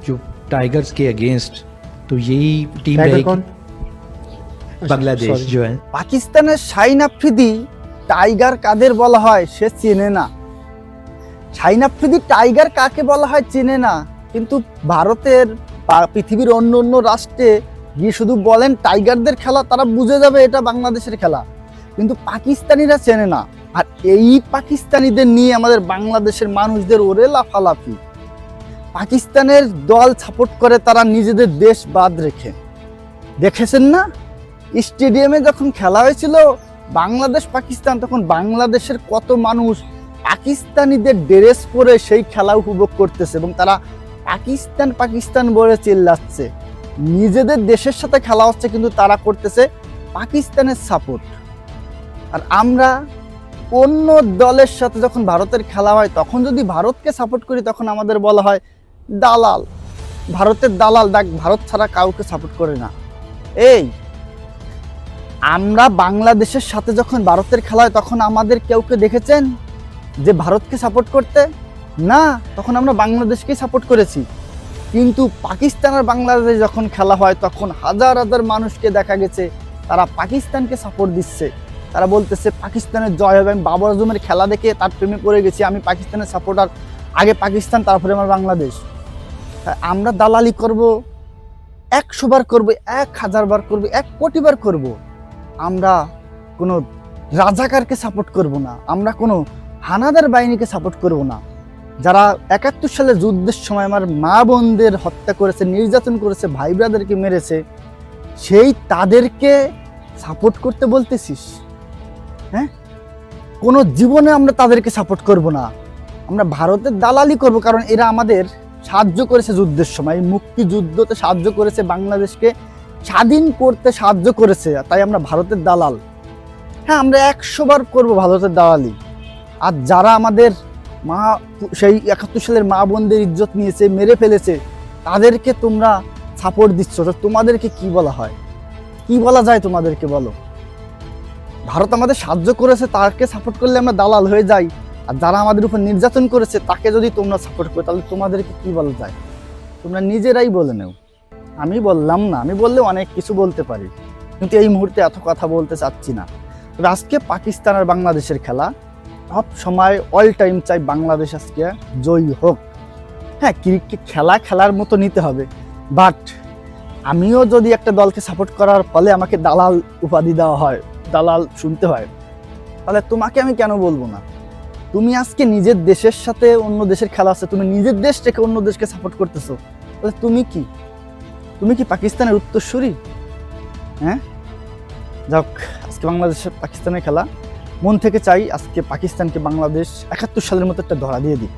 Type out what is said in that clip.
जो टाइगर्स के अगेंस्ट तो यही टीम टाइगर रहेगी कौन बांग्लादेश Sorry. जो है পাকিস্তানের শাইন আফ্রিদি টাইগার কাদের বলা হয় সে চেনে না শাইন আফ্রিদি টাইগার কাকে বলা হয় চেনে না কিন্তু ভারতের বা পৃথিবীর অন্য অন্য রাষ্ট্রে গিয়ে শুধু বলেন টাইগারদের খেলা তারা বুঝে যাবে এটা বাংলাদেশের খেলা কিন্তু পাকিস্তানিরা চেনে না আর এই পাকিস্তানিদের নিয়ে আমাদের বাংলাদেশের মানুষদের ওরে লাফালাফি পাকিস্তানের দল সাপোর্ট করে তারা নিজেদের দেশ বাদ রেখে। দেখেছেন না? স্টেডিয়ামে যখন খেলা হয়েছিল, বাংলাদেশ, পাকিস্তান, তখন বাংলাদেশের কত মানুষ পাকিস্তানিদের ড্রেস পরে সেই খেলা উপভোগ করতেছে এবং তারা পাকিস্তান পাকিস্তান বলে চিল্লাচ্ছে। নিজেদের দেশের সাথে খেলা হচ্ছে, কিন্তু তারা করতেছে পাকিস্তানের সাপোর্ট। আর আমরা অন্য দলের সাথে যখন ভারতের খেলা হয়, তখন যদি ভারতকে সাপোর্ট করি, তখন আমাদের বলা হয় দালাল। ভারতের দালাল, দেখ, ভারত ছাড়া কাউকে সাপোর্ট করে না। এই, আমরা বাংলাদেশের সাথে যখন ভারতের খেলা হয়, তখন আমাদের কেউ কেউ দেখেছেন? যে ভারতকে সাপোর্ট করতে? না, তখন আমরা বাংলাদেশকেই সাপোর্ট করেছি। কিন্তু পাকিস্তান আর বাংলাদেশ যখন খেলা হয়, তখন হাজার হাজার মানুষকে দেখা গেছে, তারা পাকিস্তানকে সাপোর্ট দিচ্ছে। তারা বলতেছে পাকিস্তানের জয় হবে, আমি বাবর আজমের খেলা দেখে তার প্রেমে পড়ে গেছি, আমি পাকিস্তানের সাপোর্টার আগে পাকিস্তান, তারপরে আমার বাংলাদেশ। আমরা দালালি করব, একশো বার করব, এক হাজার বার করব, এক কোটি বার করব। আমরা কোনো রাজাকারকে সাপোর্ট করব না, আমরা কোনো হানাদার বাহিনীকে সাপোর্ট করব না। যারা একাত্তর সালে যুদ্ধের সময় আমার মা বোনদের হত্যা করেছে, নির্যাতন করেছে, ভাই ব্রাদারকে মেরেছে, সেই তাদেরকে সাপোর্ট করতে বলতেছিস? হ্যাঁ? কোনো জীবনে আমরা তাদেরকে সাপোর্ট করব না। আমরা ভারতের দালালি করব, কারণ এরা আমাদের সাহায্য করেছে যুদ্ধের সময় মুক্তিযুদ্ধতে সাহায্য করেছে বাংলাদেশকে, স্বাধীন করতে সাহায্য করেছে, তাই আমরা ভারতের দালাল। হ্যাঁ আমরা একশো বার করব ভারতের দালালি। আর যারা আমাদের মা, সেই একাত্তর সালের মা বোনদের ইজ্জত নিয়েছে, মেরে ফেলেছে, তাদেরকে তোমরা সাপোর্ট দিচ্ছ। তো তোমাদেরকে কি বলা হয়? কি বলা যায় তোমাদেরকে বলো? ভারত আমাদের সাহায্য করেছে, তাকে সাপোর্ট করলে আমরা দালাল হয়ে যাই। আর যারা আমাদের উপর নির্যাতন করেছে, তাকে যদি তোমরা সাপোর্ট করো, তাহলে তোমাদেরকে কী বলা যায়? তোমরা নিজেরাই বলে নেও। আমি বললাম না, আমি বললে অনেক কিছু বলতে পারি। কিন্তু এই মুহূর্তে এত কথা বলতে চাচ্ছি না। তবে আজকে পাকিস্তান আর বাংলাদেশের খেলা, সব সময় অল টাইম চাই বাংলাদেশ আজকে জয়ী হোক। হ্যাঁ ক্রিকেট খেলা খেলার মতো নিতে হবে। বাট আমিও যদি একটা দলকে সাপোর্ট করার ফলে আমাকে দালাল উপাধি দেওয়া হয়, দালাল শুনতে হয়, তাহলে তোমাকে আমি কেন বলব না? তুমি আজকে নিজের দেশের সাথে অন্য দেশের খেলা আছে, তুমি নিজের দেশ থেকে অন্য দেশকে সাপোর্ট করতেছো, তাহলে তুমি কি? তুমি কি পাকিস্তানের উত্তরসূরি? হ্যাঁ? যাক, আজকে বাংলাদেশের পাকিস্তানের খেলা। মন থেকে চাই আজকে পাকিস্তানকে বাংলাদেশ একাত্তর সালের মতো একটা ধরা দিয়ে দিই